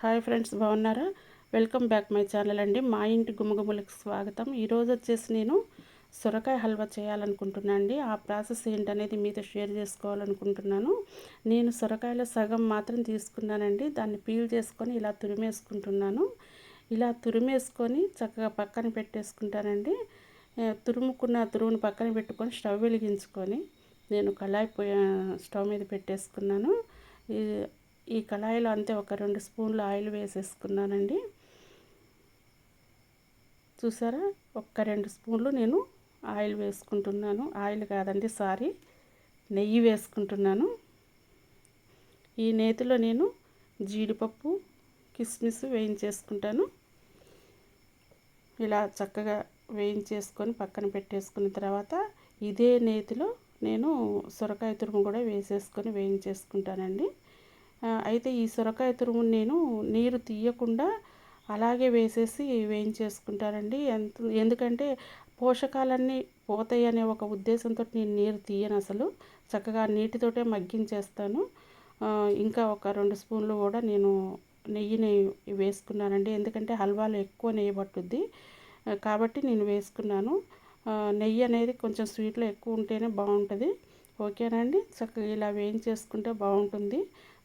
Hi friends బాగున్నారా? Welcome back my channel అండి. మా ఇంటి గుమగుములకు స్వాగతం. ఈరోజు వచ్చేసి నేను సొరకాయ హల్వా చేయాలనుకుంటున్నాను అండి. ఆ ప్రాసెస్ ఏంటనేది మీతో షేర్ చేసుకోవాలనుకుంటున్నాను. నేను సొరకాయలో సగం మాత్రం తీసుకున్నానండి. దాన్ని పీల్ చేసుకొని ఇలా తురిమేసుకుంటున్నాను. ఇలా తురిమేసుకొని చక్కగా పక్కన పెట్టేసుకుంటానండి. తురుముకున్న తురుమును పక్కన పెట్టుకొని స్టవ్ వెలిగించుకొని నేను కళాయి స్టవ్ మీద పెట్టేసుకున్నాను. ఈ కళాయిలో అంతే ఒక రెండు స్పూన్లు ఆయిల్ వేసేసుకున్నానండి. చూసారా? ఒక్క రెండు స్పూన్లు నేను ఆయిల్ వేసుకుంటున్నాను. ఆయిల్ కాదండి సారీ నెయ్యి వేసుకుంటున్నాను. ఈ నేతిలో నేను జీడిపప్పు కిస్మిస్ వేయించేసుకుంటాను. ఇలా చక్కగా వేయించేసుకొని పక్కన పెట్టేసుకున్న తర్వాత ఇదే నేతిలో నేను సొరకాయ తురుము కూడా వేసేసుకొని వేయించేసుకుంటానండి. అయితే ఈ సొరకాయ తురుము నేను నీరు తీయకుండా అలాగే వేసేసి వేయించేసుకుంటానండి. ఎంత ఎందుకంటే పోషకాలన్నీ పోతాయి అనే ఒక ఉద్దేశంతో నేను నీరు తీయను అసలు. చక్కగా నీటితోటే మగ్గించేస్తాను. ఇంకా ఒక రెండు స్పూన్లు కూడా నేను నెయ్యిని వేసుకున్నానండి. ఎందుకంటే హల్వాలో ఎక్కువ నెయ్యి పట్టుద్ది. కాబట్టి నేను వేసుకున్నాను. నెయ్యి అనేది కొంచెం స్వీట్లో ఎక్కువ ఉంటేనే బాగుంటుంది. ఓకేనండి? చక్కగా ఇలా వేయించేసుకుంటే బాగుంటుంది.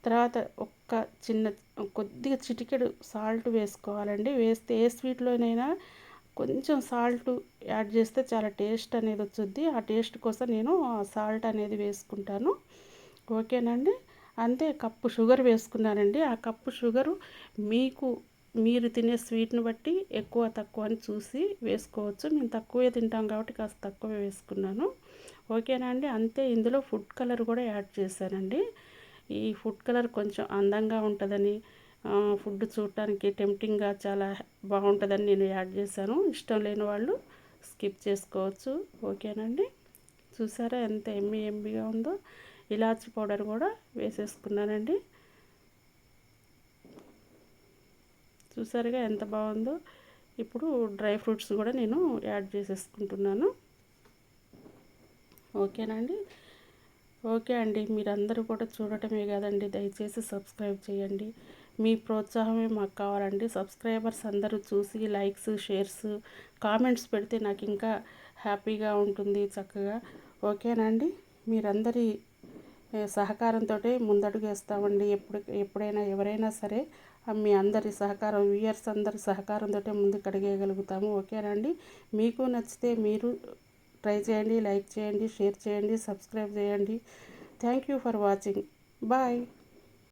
తర్వాత ఒక్క చిన్న కొద్దిగా చిటికెడు సాల్ట్ వేసుకోవాలండి. వేస్తే ఏ స్వీట్లోనైనా కొంచెం సాల్ట్ యాడ్ చేస్తే చాలా టేస్ట్ అనేది వచ్చుద్ది. ఆ టేస్ట్ కోసం నేను సాల్ట్ అనేది వేసుకుంటాను. ఓకేనండి? అంతే కప్పు షుగర్ వేసుకున్నానండి. ఆ కప్పు షుగరు మీకు మీరు తినే స్వీట్ని బట్టి ఎక్కువ తక్కువ అని చూసి వేసుకోవచ్చు. మేము తక్కువే తింటాం కాబట్టి కాస్త తక్కువే వేసుకున్నాను. ఓకేనా అండి? అంతే ఇందులో ఫుడ్ కలర్ కూడా యాడ్ చేశానండి. ఈ ఫుడ్ కలర్ కొంచెం అందంగా ఉంటుందని ఫుడ్ చూడటానికి టెంప్టింగ్గా చాలా బాగుంటుందని నేను యాడ్ చేశాను. ఇష్టం లేని వాళ్ళు స్కిప్ చేసుకోవచ్చు. ఓకేనండి చూసారా ఎంత ఎమ్మి ఎమ్మిగా ఉందో? ఇలాచి పౌడర్ కూడా వేసేసుకున్నానండి. చూసారుగా ఎంత బాగుందో. ఇప్పుడు డ్రై ఫ్రూట్స్ కూడా నేను యాడ్ చేసేసుకుంటున్నాను. ఓకేనండి ఓకే అండి. మీరందరూ కూడా చూడటమే కదండి. దయచేసి సబ్స్క్రైబ్ చేయండి. మీ ప్రోత్సాహమే మాకు కావాలండి. సబ్స్క్రైబర్స్ అందరూ చూసి లైక్స్ షేర్స్ కామెంట్స్ పెడితే నాకు ఇంకా హ్యాపీగా ఉంటుంది చక్కగా. ఓకేనండి మీరందరి సహకారంతో ముందడుగు వేస్తామండి. ఎప్పుడు ఎప్పుడైనా ఎవరైనా సరే మీ అందరి సహకారం వ్యూయర్స్ అందరి సహకారంతో ముందుకు అడిగేయగలుగుతాము. ఓకేనండి మీకు నచ్చితే మీరు ట్రై చేయండి లైక్ చేయండి షేర్ చేయండి సబ్స్క్రైబ్ చేయండి. Thank you for watching. Bye.